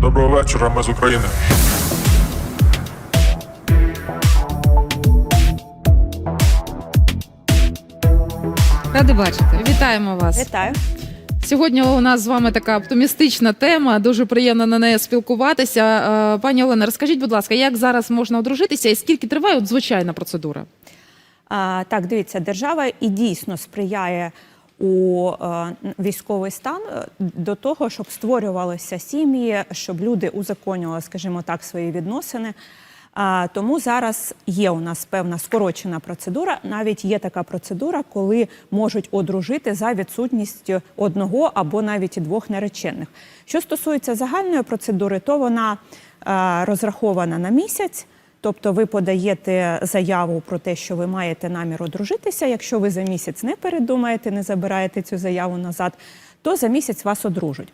Доброго вечора, ми з України. Ради бачити. Вітаємо вас. Вітаю. Сьогодні у нас з вами така оптимістична тема. Дуже приємно на неї спілкуватися. Е, Пані Олена, розкажіть, будь ласка, як зараз можна одружитися і скільки триває от звичайна процедура? А, так, дивіться, держава і дійсно сприяє у е, військовий стан е, до того, щоб створювалися сім'ї, щоб люди узаконювали, скажімо так, свої відносини. А, тому зараз є у нас певна скорочена процедура. Навіть є така процедура, коли можуть одружити за відсутністю одного або навіть двох наречених. Що стосується загальної процедури, то вона е, розрахована на місяць. Тобто ви подаєте заяву про те, що ви маєте намір одружитися. Якщо ви за місяць не передумаєте, не забираєте цю заяву назад, то за місяць вас одружать.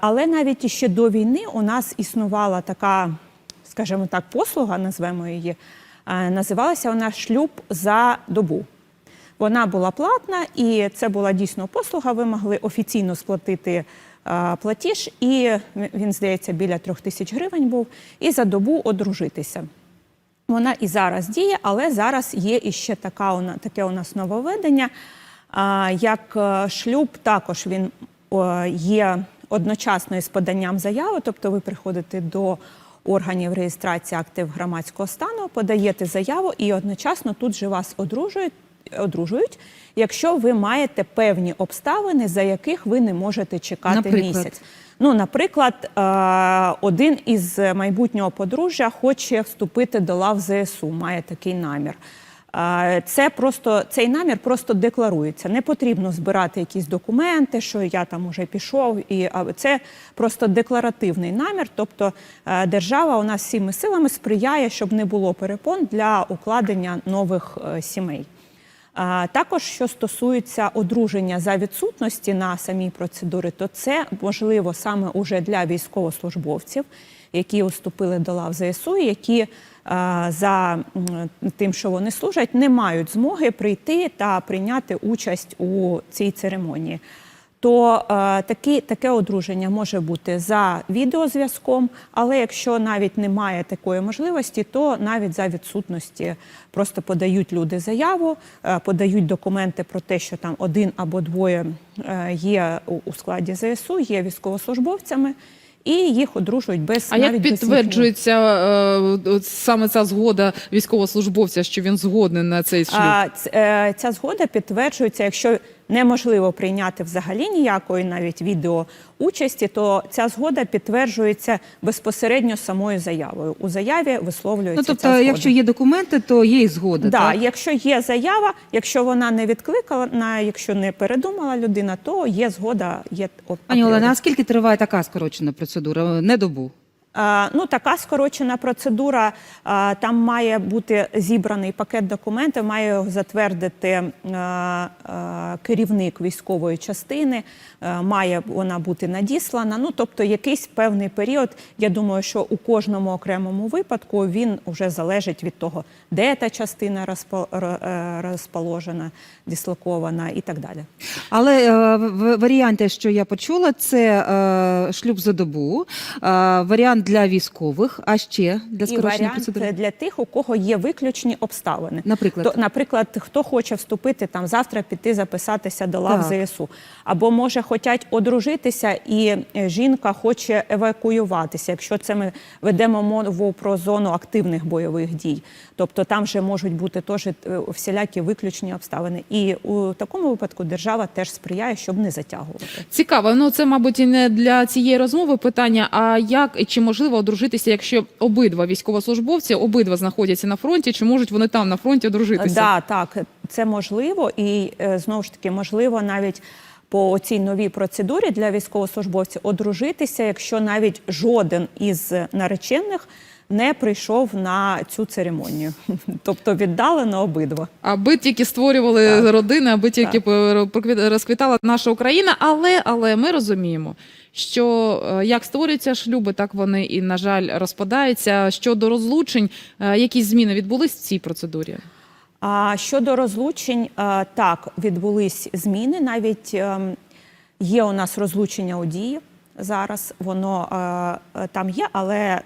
Але навіть ще до війни у нас існувала така, скажімо так, послуга, назвемо її. Називалася вона шлюб за добу. Вона була платна, і це була дійсно послуга. Ви могли офіційно сплатити платіж, і він, здається, біля трьох тисяч гривень був, і за добу одружитися. Вона і зараз діє, але зараз є іще така таке у нас нововведення, як е, шлюб, також він є одночасно із поданням заяви, тобто ви приходите до органів реєстрації актив громадського стану, подаєте заяву і одночасно тут же вас одружують, одружують, якщо ви маєте певні обставини, за яких ви не можете чекати Наприклад? місяць. Ну, наприклад, е, один із майбутнього подружжя хоче вступити до лав ЗСУ, має такий намір. Е, Це просто цей намір просто декларується. Не потрібно збирати якісь документи, що я там уже пішов. І це просто декларативний намір. Тобто е, держава у нас всіми силами сприяє, щоб не було перепон для укладення нових сімей. Також, що стосується одруження за відсутності на самій процедурі, то це можливо саме уже для військовослужбовців, які уступили до лав ЗСУ, які за тим, що вони служать, не мають змоги прийти та прийняти участь у цій церемонії. То е, такі, таке одруження може бути за відеозв'язком, але якщо навіть немає такої можливості, то навіть за відсутності просто подають люди заяву, е, подають документи про те, що там один або двоє е, є у, у складі ЗСУ, є військовослужбовцями, і їх одружують без А навіть як підтверджується е, саме ця згода військовослужбовця, що він згодний на цей шлюб? А, Ця згода підтверджується, якщо неможливо прийняти взагалі ніякої навіть відео участі, то ця згода підтверджується безпосередньо самою заявою. У заяві висловлюється Ну ця тобто, згода. якщо є документи, то є і згода. да, так? якщо є заява, якщо вона не відкликала, на якщо не передумала людина, то є згода. Є Пані. Олена, а скільки триває така скорочена процедура? Не добу. Е, Ну, така скорочена процедура. е, Там має бути зібраний пакет документів, має його затвердити е, керівник військової частини, має вона бути надіслана. Ну, тобто, якийсь певний період. Я думаю, що у кожному окремому випадку він вже залежить від того, де та частина розпо- розположена, дислокована і так далі. Але варіанти, що я почула, це шлюб за добу, варіант для військових, а ще для І варіант процедури. для тих, у кого є виключні обставини. Наприклад? То, наприклад, хто хоче вступити там завтра піти записатися до лав Так. ЗСУ, або може хочуть одружитися, і е, жінка хоче евакуюватися. Якщо це ми ведемо мову про зону активних бойових дій, тобто там вже можуть бути теж е, всілякі виключні обставини. І у такому випадку держава теж сприяє, щоб не затягувати. Цікаво. Ну це, мабуть, і не для цієї розмови питання. А як чи можливо одружитися, якщо обидва військовослужбовці обидва знаходяться на фронті? Чи можуть вони там на фронті одружитися? Да, так, це можливо, і е, знову ж таки можливо навіть. По цій новій процедурі для військовослужбовців одружитися, якщо навіть жоден із наречених не прийшов на цю церемонію, тобто віддалено обидва. Аби тільки створювали родини, аби тільки проквіт- розквітала наша Україна. Але але ми розуміємо, що е, як створюються шлюби, так вони і на жаль розпадаються. Щодо розлучень, е, якісь зміни відбулись в цій процедурі? А щодо розлучень, е, так відбулись зміни. Навіть ем, є у нас розлучення у дії. зараз, воно там є, але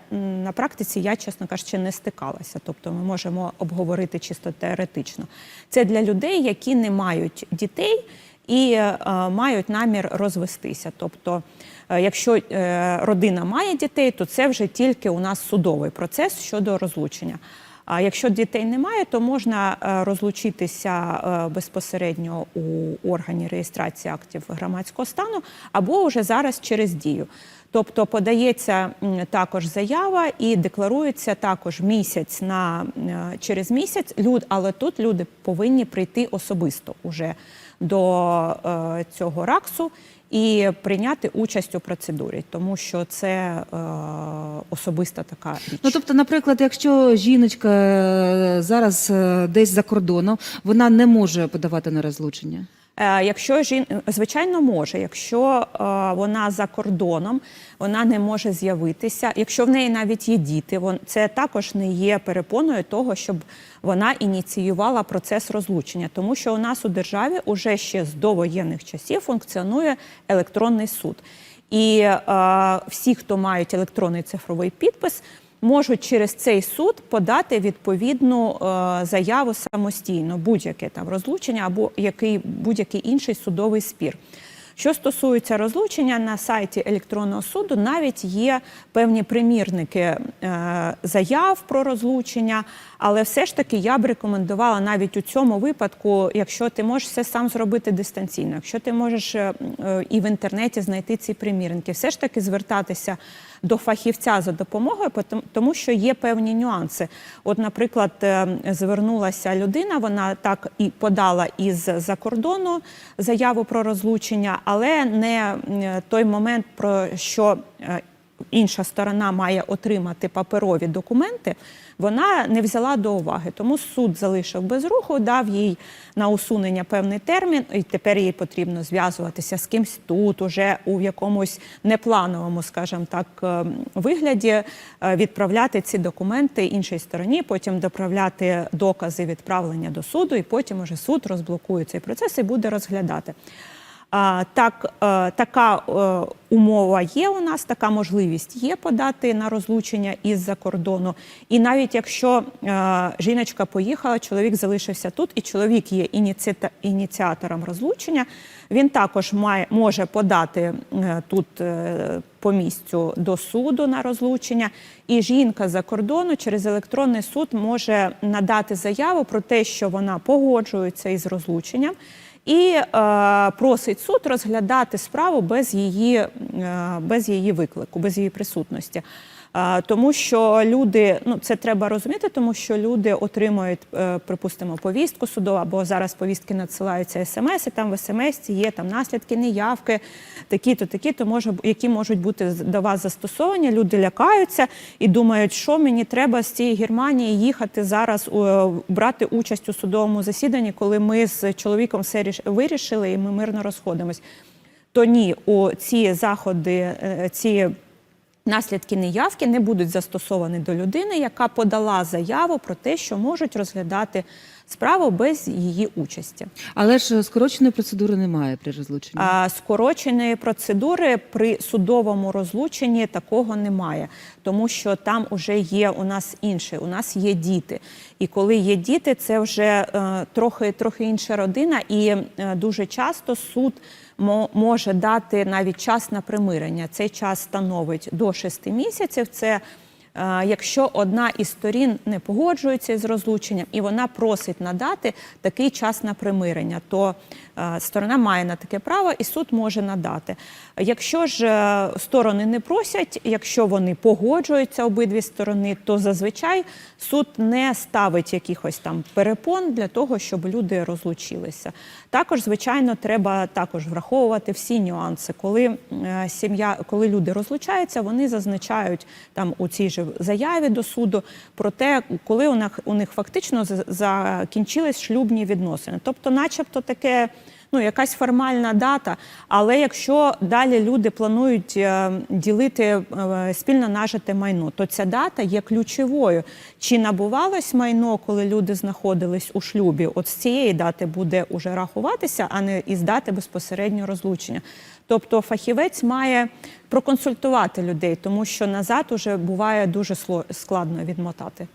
на практиці я, чесно кажучи, не стикалася. Тобто ми можемо обговорити чисто теоретично. Це для людей, які не мають дітей і е, мають намір розвестися. Тобто, е, якщо е, родина має дітей, то це вже тільки у нас судовий процес щодо розлучення. А якщо дітей немає, то можна розлучитися безпосередньо у органі реєстрації актів громадського стану або вже зараз через дію. Тобто подається також заява і декларується також місяць на через місяць. Люд, але тут люди повинні прийти особисто уже до е, цього раксу і прийняти участь у процедурі, тому що це е, особиста така річ. Ну тобто, наприклад, якщо жіночка е, зараз десь за кордоном, вона не може подавати на розлучення. Е, Якщо жін... звичайно може, якщо е, вона за кордоном, вона не може з'явитися. Якщо в неї навіть є діти, це також не є перепоною того, щоб вона ініціювала процес розлучення, тому що у нас у державі уже ще з довоєнних часів функціонує електронний суд. І е, всі, хто мають електронний цифровий підпис, можуть через цей суд подати відповідну е, заяву самостійно, будь-яке там розлучення або який будь-який інший судовий спір. Що стосується розлучення на сайті електронного суду, навіть є певні примірники е, заяв про розлучення, але все ж таки я б рекомендувала навіть у цьому випадку, якщо ти можеш все сам зробити дистанційно, якщо ти можеш е, і в інтернеті знайти ці примірники, все ж таки звертатися до фахівця за допомогою, тому що є певні нюанси. От, наприклад, е, звернулася людина, вона так і подала із-за кордону заяву про розлучення, але не е, той момент, про що е, інша сторона має отримати паперові документи, вона не взяла до уваги. Тому суд залишив без руху, дав їй на усунення певний термін, і тепер їй потрібно зв'язуватися з кимсь тут, уже у якомусь неплановому, скажімо так, е, вигляді, е, відправляти ці документи іншій стороні, потім доправляти докази відправлення до суду, і потім уже суд розблокує цей процес і буде розглядати. Так, е, така е, умова є у нас, така можливість є подати на розлучення із-за кордону. І навіть якщо е, жіночка поїхала, чоловік залишився тут, і чоловік є ініціатором розлучення, він також має, може подати тут по місцю до суду на розлучення. І жінка за кордону через електронний суд може надати заяву про те, що вона погоджується із розлученням і е, просить суд розглядати справу без її, е, без її виклику, без її присутності. Тому що люди, ну це треба розуміти, тому що люди отримують, е, припустимо, повістку судову, або зараз повістки надсилаються смс, і там в смс є там наслідки неявки, такі-то, такі-то, може, які можуть бути до вас застосовані. Люди лякаються і думають, що мені треба з цієї Германії їхати зараз е, брати участь у судовому засіданні, коли ми з чоловіком все вирішили і ми мирно розходимось. То ні, у ці заходи, е, ці наслідки неявки не будуть застосовані до людини, яка подала заяву про те, що можуть розглядати справу без її участі. Але ж скороченої процедури немає при розлученні. А скороченої процедури при судовому розлученні такого немає, тому що там вже є у нас інше. У нас є діти. І коли є діти, це вже е, трохи, трохи інша родина, і е, дуже часто суд мо- може дати навіть час на примирення. Цей час становить до 6 місяців. Це Е, Якщо одна із сторін не погоджується з розлученням і вона просить надати такий час на примирення, то е, сторона має на таке право і суд може надати. Якщо ж е, сторони не просять, якщо вони погоджуються обидві сторони, то зазвичай суд не ставить якихось там перепон для того, щоб люди розлучилися. Також, звичайно, треба також враховувати всі нюанси. Коли е, сім'я, коли люди розлучаються, вони зазначають там у цій же заяві до суду про те, коли у них, у них фактично за- закінчились шлюбні відносини. Тобто, начебто, таке ну якась формальна дата. Але якщо далі люди планують е, ділити е, спільно нажите майно, то ця дата є ключовою. Чи набувалось майно, коли люди знаходились у шлюбі? От з цієї дати буде уже рахуватися, а не із дати безпосередньо розлучення. Тобто фахівець має проконсультувати людей, тому що назад уже буває дуже складно відмотати.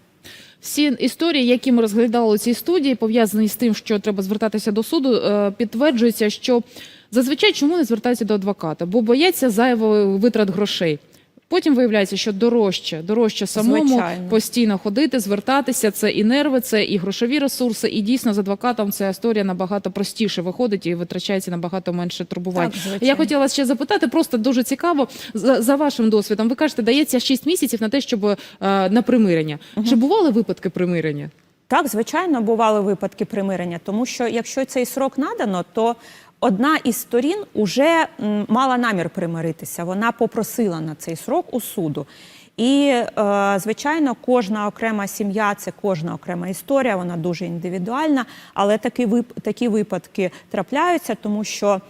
Всі історії, які ми розглядали у цій студії, пов'язані з тим, що треба звертатися до суду, е, підтверджується, що зазвичай чому не звертаються до адвоката, бо бояться зайвих витрат грошей. Потім виявляється, що дорожче, дорожче самому Звичайно. постійно ходити, звертатися. Це і нерви, це і грошові ресурси. І дійсно з адвокатом ця історія набагато простіше виходить і витрачається набагато менше турбувань. Так, звичайно. Я хотіла ще запитати, просто дуже цікаво за, за вашим досвідом. Ви кажете, дається 6 місяців на те, щоб е, на примирення. Чи бували випадки примирення? Так, звичайно, бували випадки примирення, тому що якщо цей срок надано, то одна із сторін уже мала намір примиритися. Вона попросила на цей срок у суду. І, е, звичайно, кожна окрема сім'я це кожна окрема історія, вона дуже індивідуальна, але такі, такі випадки трапляються, тому що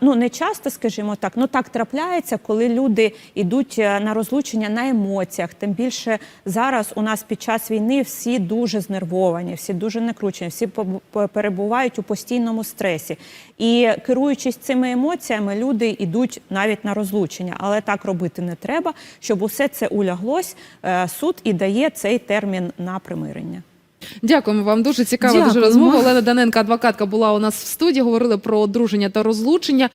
ну не часто, скажімо так, ну так трапляється, коли люди йдуть е, на розлучення на емоціях. Тим більше зараз у нас під час війни всі дуже знервовані, всі дуже накручені, всі перебувають у постійному стресі. І керуючись цими емоціями, люди йдуть навіть на розлучення, але так робити не треба, щоб усе це уляглось. е, Суд і дає цей термін на примирення. Дякуємо вам. Дуже цікава дуже розмова. Олена Даненка, адвокатка, була у нас в студії. Говорили про одруження та розлучення.